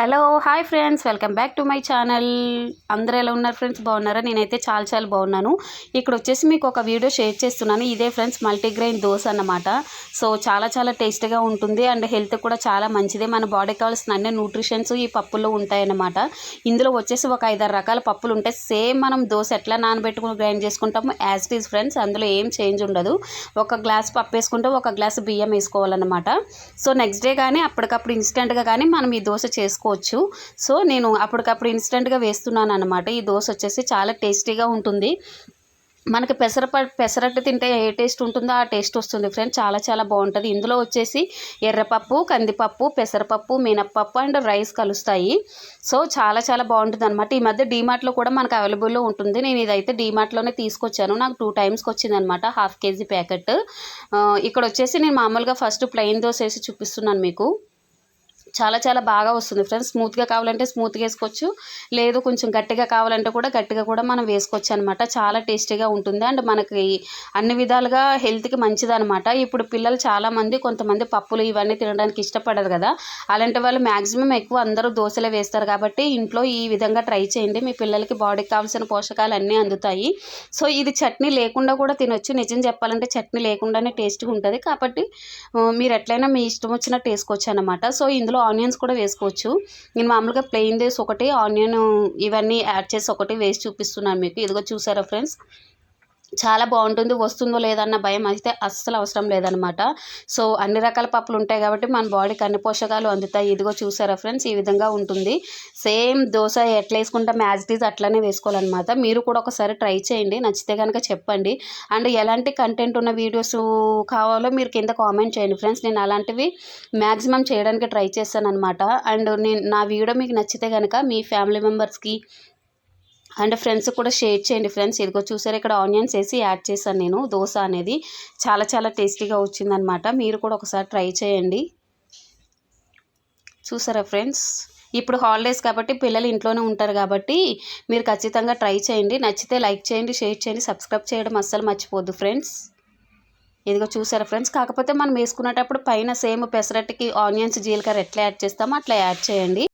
Hello hi friends. Welcome back to my channel. అందరూ ఎలా ఉన్నారు ఫ్రెండ్స్? బాగున్నారా? నేనైతే చాలా చాలా బాగున్నాను. ఇక్కడ వచ్చేసి మీకు ఒక వీడియో షేర్ చేస్తున్నాను. ఇదే ఫ్రెండ్స్ మల్టీగ్రెయిన్ దోశ అన్నమాట. సో చాలా చాలా టేస్ట్గా ఉంటుంది. అండ్ హెల్త్ కూడా చాలా మంచిదే. మన బాడీకి కావాల్సిన అన్ని న్యూట్రిషన్స్ ఈ పప్పుల్లో ఉంటాయన్నమాట. ఇందులో వచ్చేసి ఒక ఐదారు రకాల పప్పులు ఉంటాయి. సేమ్ మనం దోశ ఎట్లా నానబెట్టుకుని గ్రైండ్ చేసుకుంటాము యాజ్ ఇట్ ఈజ్ ఫ్రెండ్స్ అందులో ఏం చేంజ్ ఉండదు. ఒక గ్లాస్ పప్పు వేసుకుంటే ఒక గ్లాస్ బియ్యం వేసుకోవాలన్నమాట. సో నెక్స్ట్ డే కానీ అప్పటికప్పుడు ఇన్స్టెంట్గా కానీ మనం ఈ దోశ చేసుకోవచ్చు సో నేను అప్పటికప్పుడు ఇన్స్టెంట్గా వేస్తున్నాను అనమాట ఈ దోశ వచ్చేసి చాలా టేస్టీగా ఉంటుంది. మనకి పెసరప పెసరట్టు తింటే ఏ టేస్ట్ ఉంటుందో ఆ టేస్ట్ వస్తుంది ఫ్రెండ్ చాలా చాలా బాగుంటుంది. ఇందులో వచ్చేసి ఎర్రపప్పు కందిపప్పు పెసరపప్పు మినప్పప్పు అండ్ రైస్ కలుస్తాయి. సో చాలా చాలా బాగుంటుంది అనమాట ఈ మధ్య డీమార్ట్లో కూడా మనకు అవైలబుల్లో ఉంటుంది. నేను ఇదైతే డీమార్ట్లోనే తీసుకొచ్చాను. నాకు టూ టైమ్స్కి వచ్చింది అనమాట హాఫ్ కేజీ ప్యాకెట్. ఇక్కడ వచ్చేసి నేను మామూలుగా ఫస్ట్ ప్లెయిన్ దోశ వేసి చూపిస్తున్నాను మీకు. చాలా చాలా బాగా వస్తుంది ఫ్రెండ్స్. స్మూత్గా కావాలంటే స్మూత్గా వేసుకోవచ్చు. లేదు కొంచెం గట్టిగా కావాలంటే కూడా గట్టిగా కూడా మనం వేసుకోవచ్చు అనమాట చాలా టేస్టీగా ఉంటుంది. అండ్ మనకి అన్ని విధాలుగా హెల్త్కి మంచిది అనమాట ఇప్పుడు పిల్లలు చాలామంది కొంతమంది పప్పులు ఇవన్నీ తినడానికి ఇష్టపడరు కదా. అలాంటి వాళ్ళు మ్యాక్సిమం ఎక్కువ అందరూ దోశలే వేస్తారు కాబట్టి ఇంట్లో ఈ విధంగా ట్రై చేయండి. మీ పిల్లలకి బాడీకి కావాల్సిన పోషకాలు అన్నీ అందుతాయి. సో ఇది చట్నీ లేకుండా కూడా తినొచ్చు. నిజం చెప్పాలంటే చట్నీ లేకుండానే టేస్ట్గా ఉంటుంది. కాబట్టి మీరు ఎట్లయినా మీ ఇష్టం వచ్చినట్టు వేసుకోవచ్చు అనమాట సో ఇందులో ఆనియన్స్ కూడా వేసుకోవచ్చు. నేను మామూలుగా ప్లెయిన్ దేస్ ఒకటి ఆనియన్ ఇవన్నీ యాడ్ చేసి ఒకటి వేసి చూపిస్తున్నాను మీకు. ఇదిగో చూసారా ఫ్రెండ్స్? చాలా బాగుంటుంది. వస్తుందో లేదన్న భయం అయితే అస్సలు అవసరం లేదనమాట సో అన్ని రకాల పప్పులు ఉంటాయి కాబట్టి మన బాడీకి అన్ని పోషకాలు అందుతాయి. ఇదిగో చూసారా ఫ్రెండ్స్? ఈ విధంగా ఉంటుంది. సేమ్ దోశ ఎట్లా వేసుకుంటాం? యాజ్ ఇట్ ఈజ్ అట్లనే వేసుకోవాలన్నమాట. మీరు కూడా ఒకసారి ట్రై చేయండి. నచ్చితే కనుక చెప్పండి. అండ్ ఎలాంటి కంటెంట్ ఉన్న వీడియోస్ కావాలో మీరు కింద కామెంట్ చేయండి ఫ్రెండ్స్. నేను అలాంటివి మ్యాక్సిమం చేయడానికి ట్రై చేస్తాను అనమాట అండ్ నేను నా వీడియో మీకు నచ్చితే కనుక మీ ఫ్యామిలీ మెంబర్స్కి అండ్ ఫ్రెండ్స్ కూడా షేర్ చేయండి ఫ్రెండ్స్. ఇదిగో చూసారు ఇక్కడ ఆనియన్స్ వేసి యాడ్ చేశాను నేను. దోశ అనేది చాలా చాలా టేస్టీగా వచ్చిందనమాట మీరు కూడా ఒకసారి ట్రై చేయండి. చూసారా ఫ్రెండ్స్? ఇప్పుడు హాలిడేస్ కాబట్టి పిల్లలు ఇంట్లోనే ఉంటారు కాబట్టి మీరు ఖచ్చితంగా ట్రై చేయండి. నచ్చితే లైక్ చేయండి షేర్ చేయండి సబ్స్క్రైబ్ చేయడం అస్సలు మర్చిపోద్దు ఫ్రెండ్స్. ఇదిగో చూసారా ఫ్రెండ్స్? కాకపోతే మనం వేసుకునేటప్పుడు పైన సేమ్ పెసరట్టుకి ఆనియన్స్ జీలకర్ర ఎట్లా యాడ్ చేస్తామో అట్లా యాడ్ చేయండి.